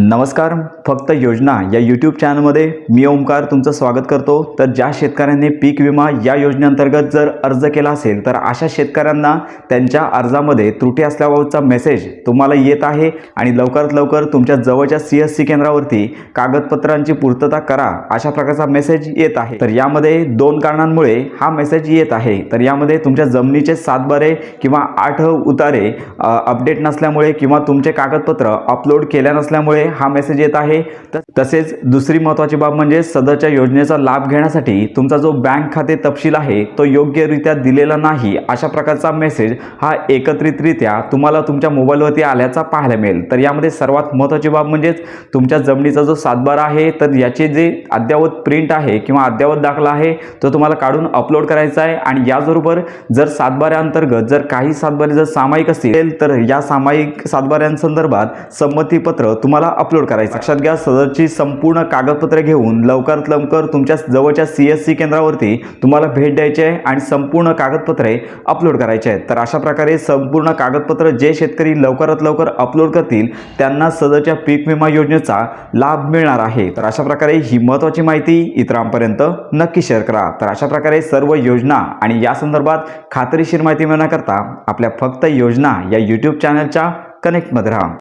नमस्कार फक्त योजना या यूट्यूब चॅनलमध्ये मी ओमकार तुमचं स्वागत करतो. तर ज्या शेतकऱ्यांनी पीक विमा या योजनेअंतर्गत जर अर्ज केला असेल तर अशा शेतकऱ्यांना त्यांच्या अर्जामध्ये त्रुटी असल्याबाबतचा मेसेज तुम्हाला येत आहे आणि लवकरात लवकर तुमच्या जवळच्या सी एस सी केंद्रावरती कागदपत्रांची पूर्तता करा अशा प्रकारचा मेसेज येत आहे. तर यामध्ये दोन कारणांमुळे हा मेसेज येत आहे. तर यामध्ये तुमच्या जमिनीचे सातबारे किंवा आठ उतारे अपडेट नसल्यामुळे किंवा तुमचे कागदपत्र अपलोड केल्या नसल्यामुळे हा मेसेज येत आहे. तसेच दुसरी महत्त्वाची बाब म्हणजे सदरच्या योजनेचा लाभ घेण्यासाठी तुमचा जो बँक खाते तपशील आहे तो योग्यरित्या दिलेला नाही अशा प्रकारचा मेसेज हा एकत्रितरित्या तुम्हाला तुमच्या मोबाईलवरती आल्याचा पाहायला मिळेल. तर यामध्ये सर्वात महत्त्वाची बाब म्हणजेच तुमच्या जमिनीचा जो सातबारा आहे तर याचे जे अद्ययावत प्रिंट आहे किंवा अद्ययावत दाखला आहे तो तुम्हाला काढून अपलोड करायचा आहे. आणि याचबरोबर जर सातबाऱ्याअंतर्गत जर काही सातबारे जर सामायिक असतील तर या सामायिक सातबाऱ्यांसंदर्भात संमतीपत्र तुम्हाला अपलोड करायचं. लक्षात घ्या सदरची संपूर्ण कागदपत्रे घेऊन लवकरात लवकर तुमच्या जवळच्या सी एस सी केंद्रावरती तुम्हाला भेट द्यायची आहे आणि संपूर्ण कागदपत्रे अपलोड करायचे आहेत. तर अशा प्रकारे संपूर्ण कागदपत्र जे शेतकरी लवकरात लवकर अपलोड करतील त्यांना सदरच्या पीक विमा योजनेचा लाभ मिळणार आहे. तर अशा प्रकारे ही महत्त्वाची माहिती इतरांपर्यंत नक्की शेअर करा. तर अशा प्रकारे सर्व योजना आणि या संदर्भात खात्रीशीर माहिती मिळण्याकरता आपल्या फक्त योजना या यूट्यूब चॅनलच्या कनेक्टमध्ये राहा.